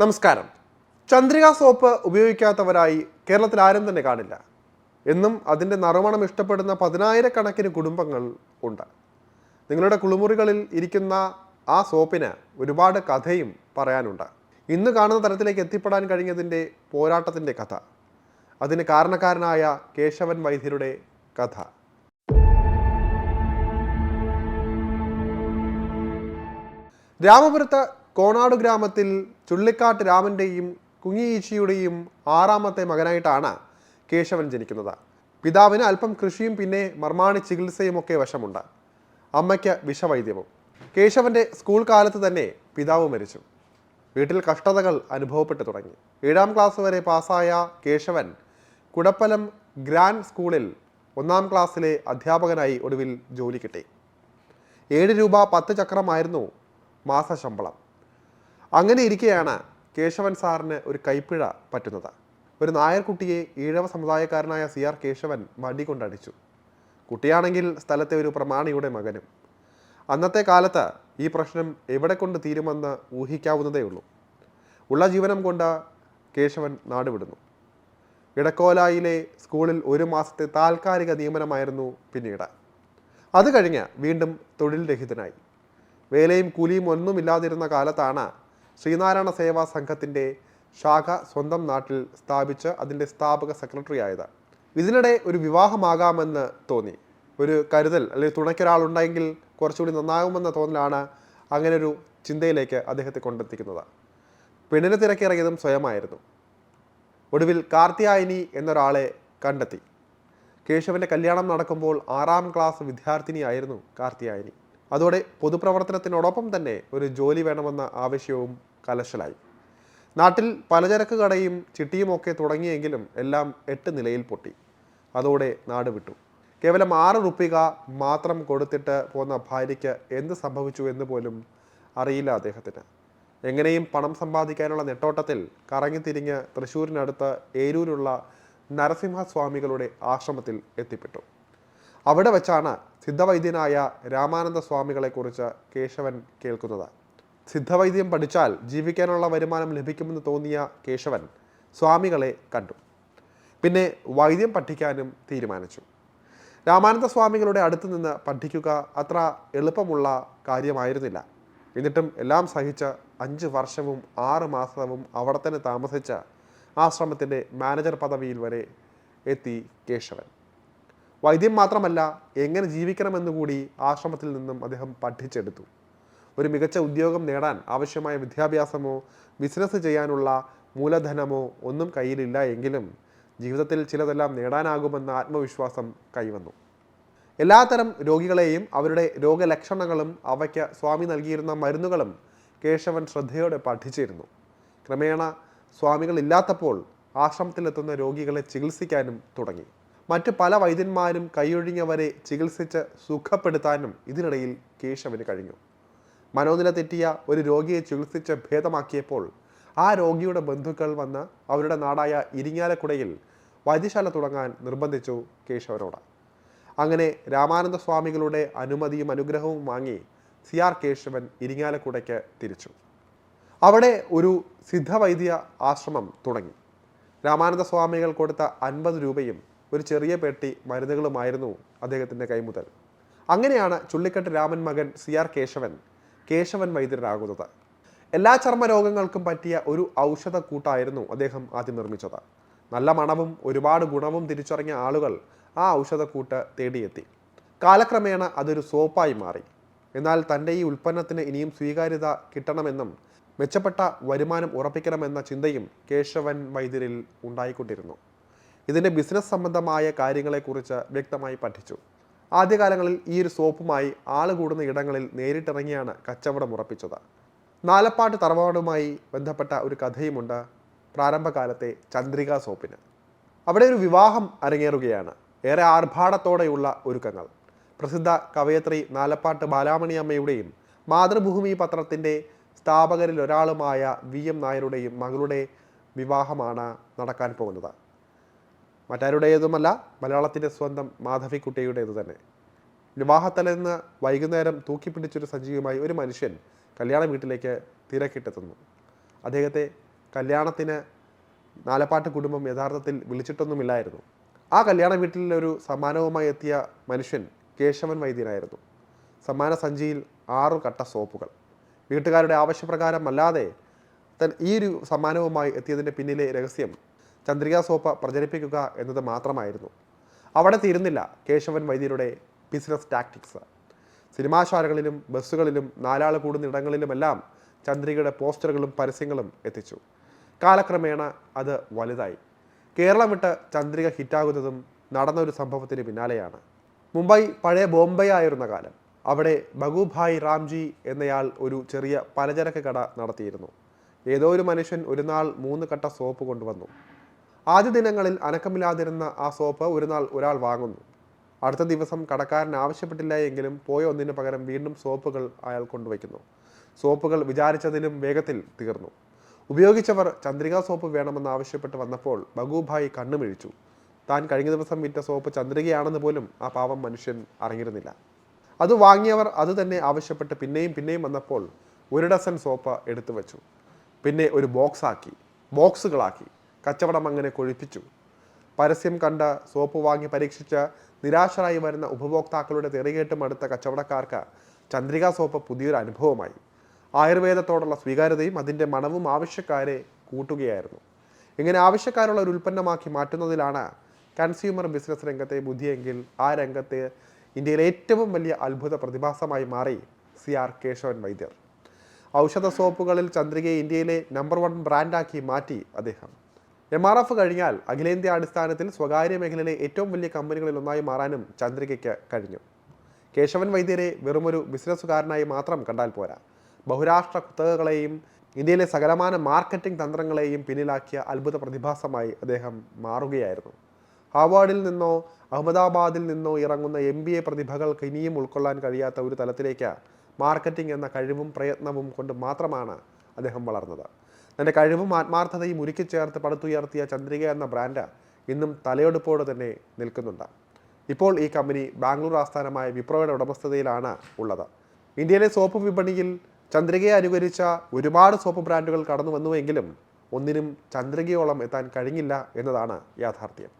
നമസ്കാരം. ചന്ദ്രിക സോപ്പ് ഉപയോഗിക്കാത്തവരായി കേരളത്തിൽ ആരും തന്നെ കാണില്ല. എന്നും അതിന്റെ നറുമണം ഇഷ്ടപ്പെടുന്ന പതിനായിരക്കണക്കിന് കുടുംബങ്ങൾ ഉണ്ട്. നിങ്ങളുടെ കുളിമുറികളിൽ ഇരിക്കുന്ന ആ സോപ്പിന് ഒരുപാട് കഥയും പറയാനുണ്ട്. ഇന്ന് കാണുന്ന തരത്തിലേക്ക് എത്തിപ്പെടാൻ കഴിഞ്ഞതിന്റെ പോരാട്ടത്തിന്റെ കഥ. അതിന് കാരണക്കാരനായ കേശവൻ വൈദ്യരുടെ കഥ. രാമപുരത്ത് കോണാട് ഗ്രാമത്തിൽ ചുള്ളിക്കാട്ട് രാമന്റെയും കുങ്ങിയീച്ചിയുടെയും ആറാമത്തെ മകനായിട്ടാണ് കേശവൻ ജനിക്കുന്നത്. പിതാവിന് അല്പം കൃഷിയും പിന്നെ മർമാണി ചികിത്സയും ഒക്കെ വശമുണ്ട്. അമ്മയ്ക്ക് വിഷവൈദ്യവും. കേശവന്റെ സ്കൂൾ കാലത്ത് തന്നെ പിതാവ് മരിച്ചു. വീട്ടിൽ കഷ്ടതകൾ അനുഭവപ്പെട്ടു തുടങ്ങി. ഏഴാം ക്ലാസ് വരെ പാസ്സായ കേശവൻ കുടപ്പലം ഗ്രാൻഡ് സ്കൂളിൽ ഒന്നാം ക്ലാസ്സിലെ അധ്യാപകനായി ഒടുവിൽ ജോലി കിട്ടി. ഏഴ് രൂപ പത്ത് ചക്രമായിരുന്നു മാസശമ്പളം അങ്ങനെ ഇരിക്കെയാണ് കേശവൻ സാറിന് ഒരു കൈപ്പിഴ പറ്റുന്നത്. ഒരു നായർക്കുട്ടിയെ ഈഴവ സമുദായക്കാരനായ സി ആർ കേശവൻ വടി കൊണ്ടടിച്ചു. കുട്ടിയാണെങ്കിൽ സ്ഥലത്തെ ഒരു പ്രമാണിയുടെ മകനും. അന്നത്തെ കാലത്ത് ഈ പ്രശ്നം എവിടെ കൊണ്ട് തീരുമെന്ന് ഊഹിക്കാവുന്നതേ ഉള്ളൂ ഉള്ള ജീവനം കൊണ്ട് കേശവൻ നാടുവിടുന്നു. ഇടക്കോലായിലെ സ്കൂളിൽ ഒരു മാസത്തെ താൽക്കാലിക നിയമനമായിരുന്നു പിന്നീട്. അത് കഴിഞ്ഞ് വീണ്ടും തൊഴിൽ രഹിതനായി. വേലയും കൂലിയും ഒന്നുമില്ലാതിരുന്ന കാലത്താണ് ശ്രീനാരായണ സേവാ സംഘത്തിന്റെ ശാഖ സ്വന്തം നാട്ടിൽ സ്ഥാപിച്ച് അതിന്റെ സ്ഥാപക സെക്രട്ടറി ആയത് ഇതിനിടെ ഒരു വിവാഹമാകാമെന്ന് തോന്നി. ഒരു കരുതൽ അല്ലെങ്കിൽ തുണയ്ക്കൊരാളുണ്ടെങ്കിൽ കുറച്ചുകൂടി നന്നാകുമെന്ന തോന്നലാണ് അങ്ങനെ ഒരു ചിന്തയിലേക്ക് അദ്ദേഹത്തെ കൊണ്ടെത്തിക്കുന്നത്. പെണ്ണിനെ തിരക്കിറങ്ങിയതും സ്വയമായിരുന്നു. ഒടുവിൽ കാർത്തിയായനി എന്നൊരാളെ കണ്ടെത്തി. കേശവന്റെ കല്യാണം നടക്കുമ്പോൾ ആറാം ക്ലാസ് വിദ്യാർത്ഥിനിയായിരുന്നു കാർത്തിയായനി അതോടെ പൊതുപ്രവർത്തനത്തിനോടൊപ്പം തന്നെ ഒരു ജോലി വേണമെന്ന ആവശ്യവും കലശലായി. നാട്ടിൽ പലചരക്ക് കടയും ചിട്ടിയുമൊക്കെ തുടങ്ങിയെങ്കിലും എല്ലാം എട്ട് നിലയിൽ പൊട്ടി. അതോടെ നാട് വിട്ടു. കേവലം ആറ് റുപ്പിക മാത്രം കൊടുത്തിട്ട് പോന്ന ഭാര്യയ്ക്ക് എന്ത് സംഭവിച്ചു എന്ന് പോലും അറിയില്ല അദ്ദേഹത്തിന്. എങ്ങനെയും പണം സമ്പാദിക്കാനുള്ള നെട്ടോട്ടത്തിൽ കറങ്ങിത്തിരിഞ്ഞ് തൃശ്ശൂരിനടുത്ത് ഏരൂരുള്ള നരസിംഹസ്വാമികളുടെ ആശ്രമത്തിൽ എത്തിപ്പെട്ടു. അവിടെ വെച്ചാണ് സിദ്ധവൈദ്യനായ രാമാനന്ദ സ്വാമികളെക്കുറിച്ച് കേശവൻ കേൾക്കുന്നത്. സിദ്ധവൈദ്യം പഠിച്ചാൽ ജീവിക്കാനുള്ള വരുമാനം ലഭിക്കുമെന്ന് തോന്നിയ കേശവൻ സ്വാമികളെ കണ്ടു. പിന്നെ വൈദ്യം പഠിക്കാനും തീരുമാനിച്ചു. രാമാനന്ദ സ്വാമികളുടെ അടുത്ത് നിന്ന് പഠിക്കുക അത്ര എളുപ്പമുള്ള കാര്യമായിരുന്നില്ല. എന്നിട്ടും എല്ലാം സഹിച്ച് അഞ്ച് വർഷവും ആറ് മാസവും അവിടെ തന്നെ താമസിച്ച ആശ്രമത്തിന്റെ മാനേജർ പദവിയിൽ വരെ എത്തി കേശവൻ. വൈദ്യം മാത്രമല്ല എങ്ങനെ ജീവിക്കണമെന്ന് കൂടി ആശ്രമത്തിൽ നിന്നും അദ്ദേഹം പഠിച്ചെടുത്തു. ഒരു മികച്ച ഉദ്യോഗം നേടാൻ ആവശ്യമായ വിദ്യാഭ്യാസമോ ബിസിനസ് ചെയ്യാനുള്ള മൂലധനമോ ഒന്നും കയ്യിലില്ല എങ്കിലും ജീവിതത്തിൽ ചിലതെല്ലാം നേടാനാകുമെന്ന ആത്മവിശ്വാസം കൈവന്നു. എല്ലാത്തരം രോഗികളെയും അവരുടെ രോഗലക്ഷണങ്ങളും അവയ്ക്ക് സ്വാമി നൽകിയിരുന്ന മരുന്നുകളും കേശവൻ ശ്രദ്ധയോടെ പഠിച്ചിരുന്നു. ക്രമേണ സ്വാമികൾ ഇല്ലാത്തപ്പോൾ ആശ്രമത്തിലെത്തുന്ന രോഗികളെ ചികിത്സിക്കാനും തുടങ്ങി. മറ്റ് പല വൈദ്യന്മാരും കൈയൊഴിഞ്ഞവരെ ചികിത്സിച്ച് സുഖപ്പെടുത്താനും ഇതിനിടയിൽ കേശവന് കഴിഞ്ഞു. മനോനില തെറ്റിയ ഒരു രോഗിയെ ചികിത്സിച്ച് ഭേദമാക്കിയപ്പോൾ ആ രോഗിയുടെ ബന്ധുക്കൾ വന്ന് അവരുടെ നാടായ ഇരിങ്ങാലക്കുടയിൽ വൈദ്യശാല തുടങ്ങാൻ നിർബന്ധിച്ചു കേശവനോട്. അങ്ങനെ രാമാനന്ദ സ്വാമികളുടെ അനുമതിയും അനുഗ്രഹവും വാങ്ങി സി ആർ കേശവൻ ഇരിങ്ങാലക്കുടയ്ക്ക് തിരിച്ചു. അവിടെ ഒരു സിദ്ധവൈദ്യ ആശ്രമം തുടങ്ങി. രാമാനന്ദ സ്വാമികൾ കൊടുത്ത അൻപത് രൂപയും ഒരു ചെറിയ പെട്ടി മരുന്നുകളുമായിരുന്നു അദ്ദേഹത്തിന്റെ കൈമുതൽ. അങ്ങനെയാണ് ചുള്ളിക്കട്ട് രാമൻ മകൻ സി ആർ കേശവൻ കേശവൻ വൈദ്യരാകുന്നത്. എല്ലാ ചർമ്മരോഗങ്ങൾക്കും പറ്റിയ ഒരു ഔഷധ കൂട്ടായിരുന്നു അദ്ദേഹം ആദ്യം നിർമ്മിച്ചത്. നല്ല മണവും ഒരുപാട് ഗുണവും തിരിച്ചറിഞ്ഞ ആളുകൾ ആ ഔഷധക്കൂട്ട് തേടിയെത്തി. കാലക്രമേണ അതൊരു സോപ്പായി മാറി. എന്നാൽ തന്റെ ഈ ഉൽപ്പന്നത്തിന് ഇനിയും സ്വീകാര്യത കിട്ടണമെന്നും മെച്ചപ്പെട്ട വരുമാനം ഉറപ്പിക്കണമെന്ന ചിന്തയും കേശവൻ വൈദ്യരിൽ ഉണ്ടായിക്കൊണ്ടിരുന്നു. ഇതിന്റെ ബിസിനസ് സംബന്ധമായ കാര്യങ്ങളെക്കുറിച്ച് വ്യക്തമായി പഠിച്ചു. ആദ്യകാലങ്ങളിൽ ഈ ഒരു സോപ്പുമായി ആൾ കൂടുന്ന ഇടങ്ങളിൽ നേരിട്ടിറങ്ങിയാണ് കച്ചവടം ഉറപ്പിച്ചത്. നാലപ്പാട്ട് തറവാടുമായി ബന്ധപ്പെട്ട ഒരു കഥയുമുണ്ട് പ്രാരംഭകാലത്തെ ചന്ദ്രിക സോപ്പിന്. അവിടെ ഒരു വിവാഹം അരങ്ങേറുകയാണ്. ഏറെ ആർഭാടത്തോടെയുള്ള ഒരുക്കങ്ങൾ. പ്രസിദ്ധ കവയത്രി നാലപ്പാട്ട് ബാലാമണി അമ്മയുടെയും മാതൃഭൂമി പത്രത്തിന്റെ സ്ഥാപകരിൽ ഒരാളുമായ വി എം നായരുടെയും മകളുടെ വിവാഹമാണ് നടക്കാൻ പോകുന്നത്. മറ്റാരുടേതുമല്ല മലയാളത്തിന്റെ സ്വന്തം മാധവിക്കുട്ടിയുടേത് തന്നെ. വിവാഹത്തലേന്ന് വൈകുന്നേരം തൂക്കിപ്പിടിച്ചൊരു സജീവമായി ഒരു മനുഷ്യൻ കല്യാണ വീട്ടിലേക്ക് തിരക്കിട്ടെത്തുന്നു. അദ്ദേഹത്തെ കല്യാണത്തിന് നാലപ്പാട്ട് കുടുംബം യഥാർത്ഥത്തിൽ വിളിച്ചിട്ടൊന്നുമില്ലായിരുന്നു. ആ കല്യാണ വീട്ടിൽ ഒരു സമ്മാനവുമായി എത്തിയ മനുഷ്യൻ കേശവൻ വൈദ്യനായിരുന്നു. സമ്മാന സഞ്ചിയിൽ ആറു കട്ട സോപ്പുകൾ. വീട്ടുകാരുടെ ആവശ്യപ്രകാരം അല്ലാതെ തൻ ഈ ഒരു സമ്മാനവുമായി എത്തിയതിന്റെ പിന്നിലെ രഹസ്യം ചന്ദ്രിക സോപ്പ് പ്രചരിപ്പിക്കുക എന്നത് മാത്രമായിരുന്നു. അവിടെ തീരുന്നില്ല കേശവൻ വൈദ്യരുടെ ബിസിനസ് ടാക്ടിക്സ് സിനിമാശാലകളിലും ബസ്സുകളിലും നാലാൾ കൂടുന്ന ഇടങ്ങളിലുമെല്ലാം ചന്ദ്രികയുടെ പോസ്റ്ററുകളും പരസ്യങ്ങളും എത്തിച്ചു. കാലക്രമേണ അത് വലുതായി. കേരളം വിട്ട് ചന്ദ്രിക ഹിറ്റാകുന്നതും നടന്ന ഒരു സംഭവത്തിന് പിന്നാലെയാണ്. മുംബൈ പഴയ ബോംബെ ആയിരുന്ന കാലം. അവിടെ ബഗുഭായ് റാംജി എന്നയാൾ ഒരു ചെറിയ പലചരക്ക് കട നടത്തിയിരുന്നു. ഏതോ ഒരു മനുഷ്യൻ ഒരു നാൾ മൂന്ന് കട്ട സോപ്പ് കൊണ്ടുവന്നു. ആദ്യ ദിനങ്ങളിൽ അനക്കമില്ലാതിരുന്ന ആ സോപ്പ് ഒരു നാൾ ഒരാൾ വാങ്ങുന്നു. അടുത്ത ദിവസം കടക്കാരൻ ആവശ്യപ്പെട്ടില്ല എങ്കിലും പോയ ഒന്നിന് പകരം വീണ്ടും സോപ്പുകൾ അയാൾ കൊണ്ടുവയ്ക്കുന്നു. സോപ്പുകൾ വിചാരിച്ചതിലും വേഗത്തിൽ തീർന്നു. ഉപയോഗിച്ചവർ ചന്ദ്രിക സോപ്പ് വേണമെന്ന് ആവശ്യപ്പെട്ട് വന്നപ്പോൾ ബഗുഭായ് കണ്ണുമിഴിച്ചു. താൻ കഴിഞ്ഞ ദിവസം വിറ്റ സോപ്പ് ചന്ദ്രികയാണെന്ന് പോലും ആ പാവം മനുഷ്യൻ അറിഞ്ഞിരുന്നില്ല. അത് വാങ്ങിയവർ അത് തന്നെ ആവശ്യപ്പെട്ട് പിന്നെയും പിന്നെയും വന്നപ്പോൾ ഒരു ഡസൻ സോപ്പ് എടുത്തു വെച്ചു പിന്നെ ഒരു ബോക്സ് ആക്കി ബോക്സുകളാക്കി. കച്ചവടം അങ്ങനെ കൊഴിപ്പിച്ചു. പരസ്യം കണ്ട സോപ്പ് വാങ്ങി പരീക്ഷിച്ച് നിരാശരായി വരുന്ന ഉപഭോക്താക്കളുടെ തെറികേട്ടും അടുത്ത കച്ചവടക്കാർക്ക് ചന്ദ്രിക സോപ്പ് പുതിയൊരു അനുഭവമായി. ആയുർവേദത്തോടുള്ള സ്വീകാര്യതയും അതിന്റെ മണവും ആവശ്യക്കാരെ കൂട്ടുകയായിരുന്നു. ഇങ്ങനെ ആവശ്യക്കാരുള്ള ഒരു ഉൽപ്പന്നമാക്കി മാറ്റുന്നതിലാണ് കൺസ്യൂമർ ബിസിനസ് രംഗത്തെ ബുദ്ധിയെങ്കിൽ ആ രംഗത്തെ ഇന്ത്യയിലെ ഏറ്റവും വലിയ അത്ഭുത പ്രതിഭാസമായി മാറി സി ആർ കേശവൻ വൈദ്യർ. ഔഷധ സോപ്പുകളിൽ ചന്ദ്രികയെ ഇന്ത്യയിലെ നമ്പർ വൺ ബ്രാൻഡാക്കി മാറ്റി അദ്ദേഹം. എം ആർ എഫ് കഴിഞ്ഞാൽ അഖിലേന്ത്യാ അടിസ്ഥാനത്തിൽ സ്വകാര്യ മേഖലയിലെ ഏറ്റവും വലിയ കമ്പനികളിൽ ഒന്നായി മാറാനും ചന്ദ്രികയ്ക്ക് കഴിഞ്ഞു. കേശവൻ വൈദ്യരെ വെറുമൊരു ബിസിനസ്സുകാരനായി മാത്രം കണ്ടാൽ പോരാ. ബഹുരാഷ്ട്ര കുത്തകകളെയും ഇന്ത്യയിലെ സകലമാന മാർക്കറ്റിംഗ് തന്ത്രങ്ങളെയും പിന്നിലാക്കിയ അത്ഭുത പ്രതിഭാസമായി അദ്ദേഹം മാറുകയായിരുന്നു. ഹാവാർഡിൽ നിന്നോ അഹമ്മദാബാദിൽ നിന്നോ ഇറങ്ങുന്ന എം ബി എ പ്രതിഭകൾക്ക് ഇനിയും ഉൾക്കൊള്ളാൻ കഴിയാത്ത ഒരു തലത്തിലേക്ക് മാർക്കറ്റിംഗ് എന്ന കഴിവും പ്രയത്നവും കൊണ്ട് മാത്രമാണ് അദ്ദേഹം വളർന്നത്. തന്റെ കഴിവും ആത്മാർത്ഥതയും ഉരുക്കി ചേർത്ത് പടുത്തുയർത്തിയ ചന്ദ്രിക എന്ന ബ്രാൻഡ് ഇന്നും തലയെടുപ്പോടെ തന്നെ നിൽക്കുന്നുണ്ട്. ഇപ്പോൾ ഈ കമ്പനി ബാംഗ്ലൂർ ആസ്ഥാനമായ വിപ്രോയുടെ ഉടമസ്ഥതയിലാണ് ഉള്ളത്. ഇന്ത്യയിലെ സോപ്പ് വിപണിയിൽ ചന്ദ്രികയെ അനുകരിച്ച ഒരുപാട് സോപ്പ് ബ്രാൻഡുകൾ കടന്നു വന്നുവെങ്കിലും ഒന്നിനും ചന്ദ്രികയോളം എത്താൻ കഴിഞ്ഞില്ല എന്നതാണ് യാഥാർത്ഥ്യം.